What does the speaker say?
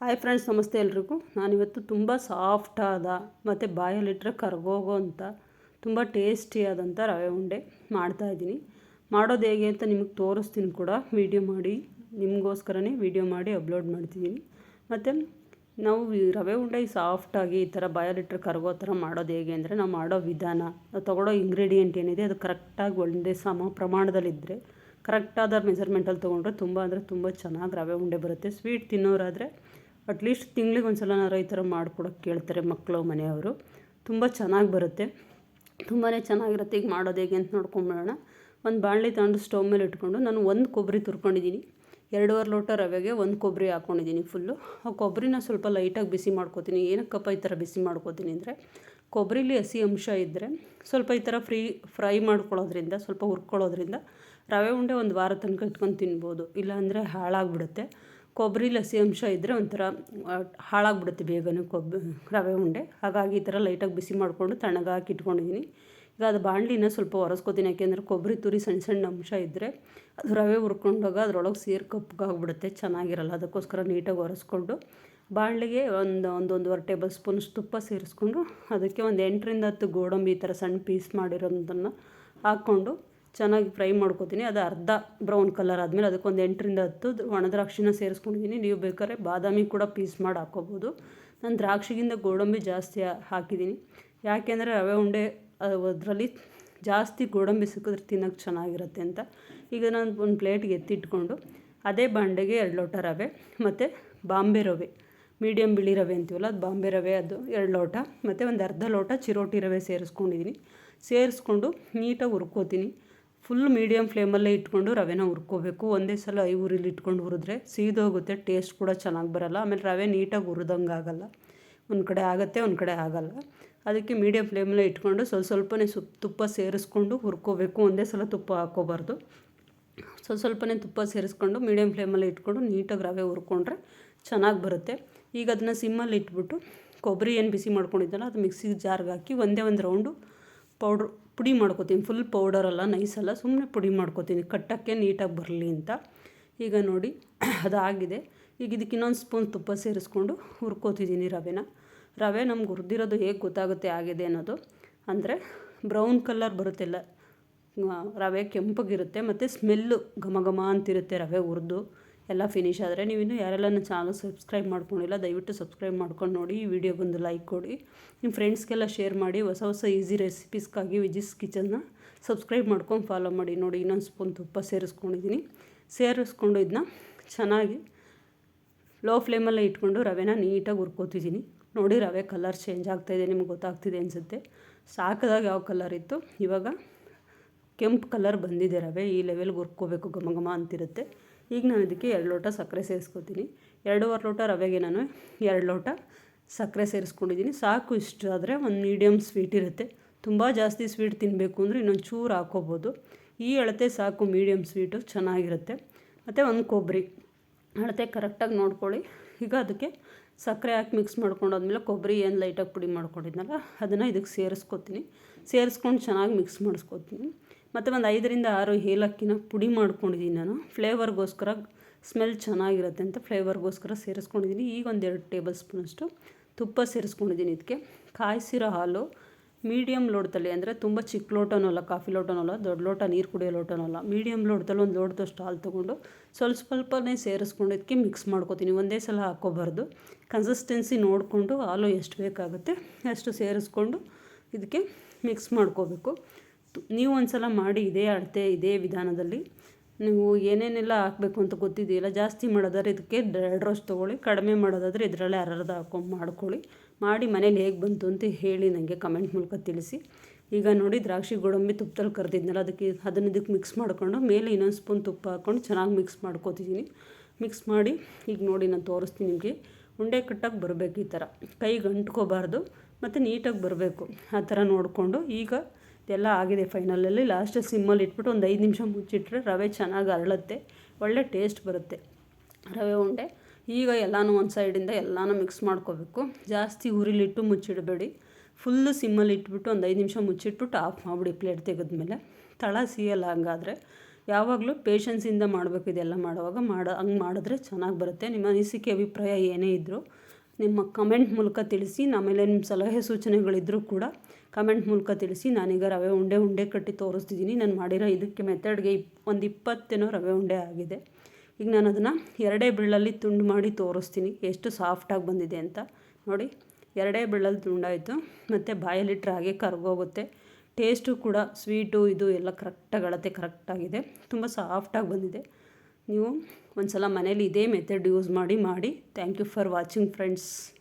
Hi friends ನಮಸ್ತೆ ಎಲ್ರಿಗೂ. ನಾನಿವತ್ತು ತುಂಬ ಸಾಫ್ಟಾದ ಮತ್ತು ಬಾಯಲ್ಲಿಟ್ಟರೆ ಕರ್ಗೋಗೋ ಅಂತ, ತುಂಬ ಟೇಸ್ಟಿಯಾದಂಥ ರವೆ ಉಂಡೆ ಮಾಡ್ತಾಯಿದ್ದೀನಿ ಮಾಡೋದು ಹೇಗೆ ಅಂತ ನಿಮಗೆ ತೋರಿಸ್ತೀನಿ ಕೂಡ. ವೀಡಿಯೋ ಮಾಡಿ, ನಿಮಗೋಸ್ಕರನೇ ವೀಡಿಯೋ ಮಾಡಿ ಅಪ್ಲೋಡ್ ಮಾಡ್ತಿದ್ದೀನಿ. ಮತ್ತು ನಾವು ರವೆ ಉಂಡೆ ಸಾಫ್ಟಾಗಿ ಈ ಥರ ಬಾಯಲ್ಲಿಟ್ಟರೆ ಕರಗೋ ಥರ ಮಾಡೋದು ಹೇಗೆ ಅಂದರೆ ನಾವು ಮಾಡೋ ವಿಧಾನ, ನಾವು ತೊಗೊಳೋ ಇಂಗ್ರೀಡಿಯೆಂಟ್ ಏನಿದೆ ಅದು ಕರೆಕ್ಟಾಗಿ ಒಂದೇ ಸಮ ಪ್ರಮಾಣದಲ್ಲಿದ್ದರೆ ಕರೆಕ್ಟಾದ ಮೆಜರ್ಮೆಂಟಲ್ಲಿ ತೊಗೊಂಡ್ರೆ ತುಂಬ ಅಂದರೆ ತುಂಬ ಚೆನ್ನಾಗಿ ರವೆ ಉಂಡೆ ಬರುತ್ತೆ. ಸ್ವೀಟ್ ತಿನ್ನೋರಾದರೆ ಅಟ್ಲೀಸ್ಟ್ ತಿಂಗ್ಳಿಗೆ ಒಂದು ಸಲನಾರ ಈ ಥರ ಮಾಡ್ಕೊಡೋಕ್ಕೆ ಕೇಳ್ತಾರೆ ಮಕ್ಕಳು ಮನೆಯವರು. ತುಂಬ ಚೆನ್ನಾಗಿ ಬರುತ್ತೆ. ತುಂಬಾ ಚೆನ್ನಾಗಿರುತ್ತೆ. ಈಗ ಮಾಡೋದು ಹೇಗೆ ಅಂತ ನೋಡ್ಕೊಂಬಿಡೋಣ ಒಂದು ಬಾಣಲಿ ತಗೊಂಡು ಸ್ಟವ್ ಮೇಲೆ ಇಟ್ಕೊಂಡು ನಾನು ಒಂದು ಕೊಬ್ಬರಿ ತುರ್ಕೊಂಡಿದ್ದೀನಿ. ಎರಡೂವರೆ ಲೋಟ ರವೆಗೆ ಒಂದು ಕೊಬ್ಬರಿ ಹಾಕ್ಕೊಂಡಿದ್ದೀನಿ ಫುಲ್ಲು. ಆ ಕೊಬ್ಬರಿನ ಸ್ವಲ್ಪ ಲೈಟಾಗಿ ಬಿಸಿ ಮಾಡ್ಕೊತೀನಿ. ಏನಕ್ಕಪ್ಪ ಈ ಥರ ಬಿಸಿ ಮಾಡ್ಕೊತೀನಿ ಅಂದರೆ ಕೊಬ್ಬರಿಲಿ ಹಸಿ ಅಂಶ ಇದ್ದರೆ ಸ್ವಲ್ಪ ಈ ಥರ ಫ್ರೀ, ಫ್ರೈ ಮಾಡ್ಕೊಳ್ಳೋದ್ರಿಂದ, ಸ್ವಲ್ಪ ಹುರ್ಕೊಳ್ಳೋದ್ರಿಂದ ರವೆ ಉಂಡೆ ಒಂದು ವಾರ ತನಕ ಇಟ್ಕೊಂಡು ತಿನ್ಬೋದು. ಇಲ್ಲಾಂದರೆ ಹಾಳಾಗ್ಬಿಡುತ್ತೆ. ಕೊಬ್ಬರಿಲಿ ಲಸಿ ಅಂಶ ಇದ್ದರೆ ಒಂಥರ ಹಾಳಾಗ್ಬಿಡುತ್ತೆ ಬೇಗನೆ ಕೊಬ್ಬ, ರವೆ ಉಂಡೆ. ಹಾಗಾಗಿ ಈ ಥರ ಲೈಟಾಗಿ ಬಿಸಿ ಮಾಡಿಕೊಂಡು ತಣ್ಣಗಾಕಿ ಇಟ್ಕೊಂಡಿದ್ದೀನಿ ಈಗ ಅದು ಬಾಣಲಿನ ಸ್ವಲ್ಪ ಒರೆಸ್ಕೋತೀನಿ. ಯಾಕೆಂದರೆ ಕೊಬ್ಬರಿ ತುರಿ ಸಣ್ಣ ಸಣ್ಣ ಅಂಶ ಇದ್ದರೆ ಅದು ರವೆ ಹುರ್ಕೊಂಡಾಗ ಅದರೊಳಗೆ ಸೇರಿ ಕಪ್ಪಗಾಗ್ಬಿಡುತ್ತೆ ಚೆನ್ನಾಗಿರಲ್ಲ. ಅದಕ್ಕೋಸ್ಕರ ನೀಟಾಗಿ ಒರೆಸ್ಕೊಂಡು ಬಾಣಲಿಗೆ ಒಂದು ಒಂದು ಒಂದೂವರೆ ಟೇಬಲ್ ಸ್ಪೂನ್ಸ್ ತುಪ್ಪ ಸೇರಿಸ್ಕೊಂಡು ಅದಕ್ಕೆ ಒಂದು ಎಂಟರಿಂದ ಹತ್ತು ಗೋಡಂಬಿ ಈ ಥರ ಸಣ್ಣ ಪೀಸ್ ಮಾಡಿರೋದನ್ನು ಹಾಕ್ಕೊಂಡು ಚೆನ್ನಾಗಿ ಫ್ರೈ ಮಾಡ್ಕೊತೀನಿ. ಅದು ಅರ್ಧ ಬ್ರೌನ್ ಕಲರ್ ಆದಮೇಲೆ ಅದಕ್ಕೊಂದು ಎಂಟರಿಂದ ಹತ್ತು ಒಣದ್ರಾಕ್ಷಿನ ಸೇರಿಸ್ಕೊಂಡಿದ್ದೀನಿ. ನೀವು ಬೇಕಾದ್ರೆ ಬಾದಾಮಿ ಕೂಡ ಪೀಸ್ ಮಾಡಿ ಹಾಕ್ಕೋಬೋದು. ನಾನು ದ್ರಾಕ್ಷಿಗಿಂತ ಗೋಡಂಬಿ ಜಾಸ್ತಿ ಹಾಕಿದ್ದೀನಿ. ಯಾಕೆಂದರೆ ರವೆ ಉಂಡೆ ಅದರಲ್ಲಿ ಜಾಸ್ತಿ ಗೋಡಂಬಿ ಸಿಕ್ಕಿದ್ರೆ ತಿನ್ನೋಕ್ಕೆ ಚೆನ್ನಾಗಿರುತ್ತೆ ಅಂತ. ಈಗ ನಾನು ಒಂದು ಪ್ಲೇಟ್ಗೆ ಎತ್ತಿಟ್ಕೊಂಡು ಅದೇ ಬಾಂಡೆಗೆ ಎರಡು ಲೋಟ ರವೆ ಮತ್ತು ಬಾಂಬೆ ರವೆ ಮೀಡಿಯಮ್ ಬಿಳಿ ರವೆ ಅಂತೀವಲ್ಲ, ಅದು ಬಾಂಬೆ ರವೆ, ಅದು ಎರಡು ಲೋಟ ಮತ್ತು ಒಂದು ಅರ್ಧ ಲೋಟ ಚಿರೋಟಿ ರವೆ ಸೇರಿಸ್ಕೊಂಡಿದ್ದೀನಿ. ಸೇರಿಸ್ಕೊಂಡು ನೀಟಾಗಿ ಹುರ್ಕೋತೀನಿ. ಫುಲ್ ಮೀಡಿಯಮ್ ಫ್ಲೇಮಲ್ಲೇ ಇಟ್ಕೊಂಡು ರವೆನ ಹುರ್ಕೋಬೇಕು. ಒಂದೇ ಸಲ ಐ ಉರಿಲಿ ಇಟ್ಕೊಂಡು ಹುರಿದ್ರೆ ಸೀದೋಗುತ್ತೆ ಟೇಸ್ಟ್ ಕೂಡ ಚೆನ್ನಾಗಿ ಬರೋಲ್ಲ. ಆಮೇಲೆ ರವೆ ನೀಟಾಗಿ ಹುರಿದಂಗೆ ಆಗೋಲ್ಲ. ಒಂದು ಕಡೆ ಆಗುತ್ತೆ, ಒಂದು ಕಡೆ ಆಗಲ್ಲ. ಅದಕ್ಕೆ ಮೀಡಿಯಮ್ ಫ್ಲೇಮಲ್ಲೇ ಇಟ್ಕೊಂಡು ಸ್ವಲ್ಪ ಸ್ವಲ್ಪನೇ ಸುಪ್ ತುಪ್ಪ ಸೇರಿಸ್ಕೊಂಡು ಹುರ್ಕೋಬೇಕು. ಒಂದೇ ಸಲ ತುಪ್ಪ ಹಾಕೋಬಾರ್ದು. ಸ್ವಲ್ಪ ಸ್ವಲ್ಪನೇ ತುಪ್ಪ ಸೇರಿಸ್ಕೊಂಡು ಮೀಡಿಯಮ್ ಫ್ಲೇಮಲ್ಲೇ ಇಟ್ಕೊಂಡು ನೀಟಾಗಿ ರವೆ ಹುರ್ಕೊಂಡ್ರೆ ಚೆನ್ನಾಗಿ ಬರುತ್ತೆ. ಈಗ ಅದನ್ನು ಸಿಮ್ಮಲ್ಲಿ ಇಟ್ಬಿಟ್ಟು ಕೊಬ್ಬರಿ ಏನು ಬಿಸಿ ಮಾಡ್ಕೊಂಡಿದ್ದಲ್ಲ ಅದು ಮಿಕ್ಸಿಗೆ ಜಾರ್ಗೆ ಹಾಕಿ ಒಂದೇ ಒಂದು ರೌಂಡು ಪೌಡ್ರ್ ಪುಡಿ ಮಾಡ್ಕೋತೀನಿ. ಫುಲ್ ಪೌಡರಲ್ಲ ನೈಸಲ್ಲ ಸುಮ್ಮನೆ ಪುಡಿ ಮಾಡ್ಕೋತೀನಿ. ಕಟ್ಟೋಕ್ಕೆ ನೀಟಾಗಿ ಬರಲಿ ಅಂತ. ಈಗ ನೋಡಿ, ಅದಾಗಿದೆ. ಈಗ ಇದಕ್ಕೆ ಇನ್ನೊಂದು ಸ್ಪೂನ್ ತುಪ್ಪ ಸೇರಿಸ್ಕೊಂಡು ಹುರ್ಕೋತಿದ್ದೀನಿ ರವೆನ. ರವೆ ನಮ್ಗೆ ಹುರಿದಿರೋದು ಹೇಗೆ ಗೊತ್ತಾಗುತ್ತೆ ಆಗಿದೆ ಅನ್ನೋದು. ಅಂದರೆ ಬ್ರೌನ್ ಕಲರ್ ಬರುತ್ತಿಲ್ಲ ರವೆ ಕೆಂಪಗಿರುತ್ತೆ, ಮತ್ತು ಸ್ಮೆಲ್ಲು ಘಮ ಘಮ ಅಂತಿರುತ್ತೆ ರವೆ ಹುರಿದು. ಎಲ್ಲ ಫಿನಿಶ್ ಆದರೆ ನೀವು ಇನ್ನೂ ಯಾರೆಲ್ಲ ನನ್ನ ಚಾನಲ್ ಸಬ್ಸ್ಕ್ರೈಬ್ ಮಾಡ್ಕೊಂಡಿಲ್ಲ, ದಯವಿಟ್ಟು ಸಬ್ಸ್ಕ್ರೈಬ್ ಮಾಡ್ಕೊಂಡು ನೋಡಿ, ಈ ವಿಡಿಯೋಗೊಂದು ಲೈಕ್ ಕೊಡಿ. ನಿಮ್ಮ ಫ್ರೆಂಡ್ಸ್ಗೆಲ್ಲ ಶೇರ್ ಮಾಡಿ, ಹೊಸ ಹೊಸ ಈಸಿ ರೆಸಿಪೀಸ್ಗಾಗಿ ವಿಜಿಸ್ ಕಿಚನ್ನ ಸಬ್ಸ್ಕ್ರೈಬ್ ಮಾಡ್ಕೊಂಡು ಫಾಲೋ ಮಾಡಿ. ನೋಡಿ, ಇನ್ನೊಂದು ಸ್ಪೂನ್ ತುಪ್ಪ ಸೇರಿಸ್ಕೊಂಡಿದ್ದೀನಿ ಸೇರಿಸ್ಕೊಂಡು ಇದನ್ನ ಚೆನ್ನಾಗಿ ಲೋ ಫ್ಲೇಮಲ್ಲೇ ಇಟ್ಕೊಂಡು ರವೆನ ನೀಟಾಗಿ ಹುರ್ಕೋತಿದ್ದೀನಿ ನೋಡಿ, ರವೆ ಕಲರ್ ಚೇಂಜ್ ಆಗ್ತಾಯಿದೆ ನಿಮ್ಗೆ ಗೊತ್ತಾಗ್ತಿದೆ ಅನಿಸುತ್ತೆ. ಸಾಕಿದಾಗ ಯಾವ ಕಲರ್ ಇತ್ತು? ಇವಾಗ ಕೆಂಪು ಕಲರ್ ಬಂದಿದೆ ರವೆ, ಈ ಲೆವೆಲ್ಗೆ ಹುರ್ಕೋಬೇಕು ಘಮ ಘಮ ಅಂತಿರುತ್ತೆ. ಈಗ ನಾನು ಇದಕ್ಕೆ ಎರಡು ಲೋಟ ಸಕ್ಕರೆ ಸೇರಿಸ್ಕೊತೀನಿ. ಎರಡೂವರೆ ಲೋಟ ರವೆಗೆ ನಾನು ಎರಡು ಲೋಟ ಸಕ್ಕರೆ ಸೇರಿಸ್ಕೊಂಡಿದ್ದೀನಿ. ಸಾಕು ಇಷ್ಟು ಆದರೆ ಒಂದು ಮೀಡಿಯಮ್ ಸ್ವೀಟ್ ಇರುತ್ತೆ. ತುಂಬ ಜಾಸ್ತಿ ಸ್ವೀಟ್ ತಿನ್ನಬೇಕು ಅಂದರೆ ಇನ್ನೊಂದು ಚೂರು ಹಾಕ್ಕೋಬೋದು. ಈ ಅಳತೆ ಸಾಕು ಮೀಡಿಯಮ್ ಸ್ವೀಟು ಚೆನ್ನಾಗಿರುತ್ತೆ. ಮತ್ತು ಒಂದು ಕೊಬ್ಬರಿ. ಅಳತೆ ಕರೆಕ್ಟಾಗಿ ನೋಡ್ಕೊಳ್ಳಿ. ಈಗ ಅದಕ್ಕೆ ಸಕ್ಕರೆ ಹಾಕಿ ಮಿಕ್ಸ್ ಮಾಡ್ಕೊಂಡಾದ್ಮೇಲೆ ಕೊಬ್ಬರಿ ಏನು ಲೈಟಾಗಿ ಪುಡಿ ಮಾಡ್ಕೊಂಡಿದ್ನಲ್ಲ, ಅದನ್ನು ಇದಕ್ಕೆ ಸೇರಿಸ್ಕೊತೀನಿ. ಸೇರಿಸ್ಕೊಂಡು ಚೆನ್ನಾಗಿ ಮಿಕ್ಸ್ ಮಾಡಿಸ್ಕೊತೀನಿ. ಮತ್ತು ಒಂದು ಐದರಿಂದ ಆರು ಏಲಕ್ಕಿನ ಪುಡಿ ಮಾಡ್ಕೊಂಡಿದ್ದೀನಿ ನಾನು. ಫ್ಲೇವರ್ಗೋಸ್ಕರ ಸ್ಮೆಲ್ ಚೆನ್ನಾಗಿರುತ್ತೆ ಅಂತ ಫ್ಲೇವರ್ಗೋಸ್ಕರ ಸೇರಿಸ್ಕೊಂಡಿದ್ದೀನಿ ಈಗ ಒಂದು ಎರಡು ಟೇಬಲ್ ಸ್ಪೂನಷ್ಟು ತುಪ್ಪ ಸೇರಿಸ್ಕೊಂಡಿದ್ದೀನಿ ಇದಕ್ಕೆ ಕಾಯಿಸಿರೋ ಹಾಲು ಮೀಡಿಯಮ್ ಲೋಟದಲ್ಲಿ ಅಂದರೆ ತುಂಬ ಚಿಕ್ಕ ಲೋಟನೂ ಅಲ್ಲ, ಕಾಫಿ ಲೋಟನೂ ಅಲ್ಲ, ದೊಡ್ಡ ಲೋಟ, ನೀರು ಕುಡಿಯೋ ಲೋಟನೂ ಅಲ್ಲ. ಮೀಡಿಯಮ್ ಲೋಟದಲ್ಲಿ ಒಂದು ಲೋಟದಷ್ಟು ಹಾಲು ತೊಗೊಂಡು ಸ್ವಲ್ಪ ಸ್ವಲ್ಪನೇ ಸೇರಿಸ್ಕೊಂಡು ಇದಕ್ಕೆ ಮಿಕ್ಸ್ ಮಾಡ್ಕೊತೀನಿ. ಒಂದೇ ಸಲ ಹಾಕ್ಕೋಬಾರ್ದು. ಕನ್ಸಿಸ್ಟೆನ್ಸಿ ನೋಡಿಕೊಂಡು ಹಾಲು ಎಷ್ಟು ಬೇಕಾಗುತ್ತೆ ಅಷ್ಟು ಸೇರಿಸ್ಕೊಂಡು ಇದಕ್ಕೆ ಮಿಕ್ಸ್ ಮಾಡ್ಕೋಬೇಕು. ನೀವು ಒಂದು ಸಲ ಮಾಡಿ ಇದೇ ಅಳತೆ, ಇದೇ ವಿಧಾನದಲ್ಲಿ. ನೀವು ಏನೇನೆಲ್ಲ ಹಾಕಬೇಕು ಅಂತ ಗೊತ್ತಿದೆಯಲ್ಲ, ಜಾಸ್ತಿ ಮಾಡೋದಾದ್ರೆ ಇದಕ್ಕೆ ಎರಡು ರೋಸ್ ತೊಗೊಳ್ಳಿ, ಕಡಿಮೆ ಮಾಡೋದಾದರೆ ಇದರಲ್ಲೇ ಅರ್ಧ ಹಾಕೊಂಡು ಮಾಡ್ಕೊಳ್ಳಿ. ಮಾಡಿ ಮನೇಲಿ ಹೇಗೆ ಬಂತು ಅಂತ ಹೇಳಿ ನನಗೆ ಕಮೆಂಟ್ ಮೂಲಕ ತಿಳಿಸಿ. ಈಗ ನೋಡಿ ದ್ರಾಕ್ಷಿ ಗೋಡಂಬಿ ತುಪ್ಪದಲ್ಲಿ ಕರೆದಿದ್ನಲ್ಲ, ಅದಕ್ಕೆ ಅದನ್ನು ಇದಕ್ಕೆ ಮಿಕ್ಸ್ ಮಾಡಿಕೊಂಡು, ಮೇಲೆ ಇನ್ನೊಂದು ಸ್ಪೂನ್ ತುಪ್ಪ ಹಾಕ್ಕೊಂಡು ಚೆನ್ನಾಗಿ ಮಿಕ್ಸ್ ಮಾಡ್ಕೋತಿದ್ದೀನಿ ಮಿಕ್ಸ್ ಮಾಡಿ, ಈಗ ನೋಡಿ ನಾನು ತೋರಿಸ್ತೀನಿ ನಿಮಗೆ. ಉಂಡೆ ಕಟ್ಟಾಗಿ ಬರಬೇಕು ಈ ಥರ. ಕೈಗೆ ಅಂಟ್ಕೋಬಾರ್ದು, ಮತ್ತು ನೀಟಾಗಿ ಬರಬೇಕು. ಆ ಥರ ನೋಡಿಕೊಂಡು ಈಗ ಇದೆಲ್ಲ ಆಗಿದೆ ಫೈನಲಲ್ಲಿ. ಲಾಸ್ಟ್ ಸಿಮ್ಮಲ್ಲಿ ಇಟ್ಬಿಟ್ಟು ಒಂದು ಐದು ನಿಮಿಷ ಮುಚ್ಚಿಟ್ರೆ ರವೆ ಚೆನ್ನಾಗಿ ಅರಳುತ್ತೆ. ಒಳ್ಳೆ ಟೇಸ್ಟ್ ಬರುತ್ತೆ ರವೆ ಉಂಡೆ. ಈಗ ಎಲ್ಲನೂ ಒಂದು ಸೈಡಿಂದ ಎಲ್ಲನೂ ಮಿಕ್ಸ್ ಮಾಡ್ಕೋಬೇಕು. ಜಾಸ್ತಿ ಉರಿಲಿಟ್ಟು ಮುಚ್ಚಿಡಬೇಡಿ. ಫುಲ್ಲು ಸಿಮ್ಮಲ್ಲಿ ಇಟ್ಬಿಟ್ಟು ಒಂದು ಐದು ನಿಮಿಷ ಮುಚ್ಚಿಟ್ಬಿಟ್ಟು ಆಫ್ ಮಾಡಿಬಿಡಿ ಪ್ಲೇಟ್ ತೆಗೆದ್ಮೇಲೆ. ತಳ ಸಿಯಲ್ಲ ಹಂಗಾದರೆ. ಯಾವಾಗಲೂ ಪೇಷನ್ಸಿಂದ ಮಾಡಬೇಕು ಇದೆಲ್ಲ ಮಾಡುವಾಗ. ಮಾಡ, ಹಂಗೆ ಮಾಡಿದ್ರೆ ಚೆನ್ನಾಗಿ ಬರುತ್ತೆ. ನಿಮ್ಮ ಅನಿಸಿಕೆ, ಅಭಿಪ್ರಾಯ ಏನೇ ಇದ್ದರೂ ನಿಮ್ಮ ಕಮೆಂಟ್ ಮೂಲಕ ತಿಳಿಸಿ. ಆಮೇಲೆ ನಿಮ್ಮ ಸಲಹೆ ಸೂಚನೆಗಳಿದ್ದರೂ ಕೂಡ ಕಮೆಂಟ್ ಮೂಲಕ ತಿಳಿಸಿ, ನಾನೀಗ ರವೆ ಉಂಡೆ ಉಂಡೆ ಕಟ್ಟಿ ತೋರಿಸ್ತಿದ್ದೀನಿ. ನಾನು ಮಾಡಿರೋ ಇದಕ್ಕೆ ಮೆಥಡ್ಗೆ ಇಪ್, ಒಂದು ಇಪ್ಪತ್ತೇನೋ ರವೆ ಉಂಡೆ ಆಗಿದೆ. ಈಗ ನಾನು ಅದನ್ನು ಎರಡೇ ಬಿಳ್ಳಲ್ಲಿ ತುಂಡು ಮಾಡಿ ತೋರಿಸ್ತೀನಿ. ಎಷ್ಟು ಸಾಫ್ಟಾಗಿ ಬಂದಿದೆ ಅಂತ. ನೋಡಿ, ಎರಡೇ ಬಿಳ್ಳಲ್ಲಿ ತುಂಡಾಯಿತು. ಮತ್ತು ಬಾಯಲ್ಲಿಟ್ಟರೆ ಹಾಗೆ ಕರ್ಗೋಗುತ್ತೆ. ಟೇಸ್ಟು ಕೂಡ ಸ್ವೀಟು, ಇದು ಎಲ್ಲ ಕರೆಕ್ಟಾಗಿ ಅಳತೆ ಕರೆಕ್ಟಾಗಿದೆ ತುಂಬ ಸಾಫ್ಟಾಗಿ ಬಂದಿದೆ. ನೀವು ಒಂದು ಸಲ ಮನೇಲಿ ಇದೇ ಮೆಥಡ್ ಯೂಸ್ ಮಾಡಿ ಮಾಡಿ. Thank you for watching friends.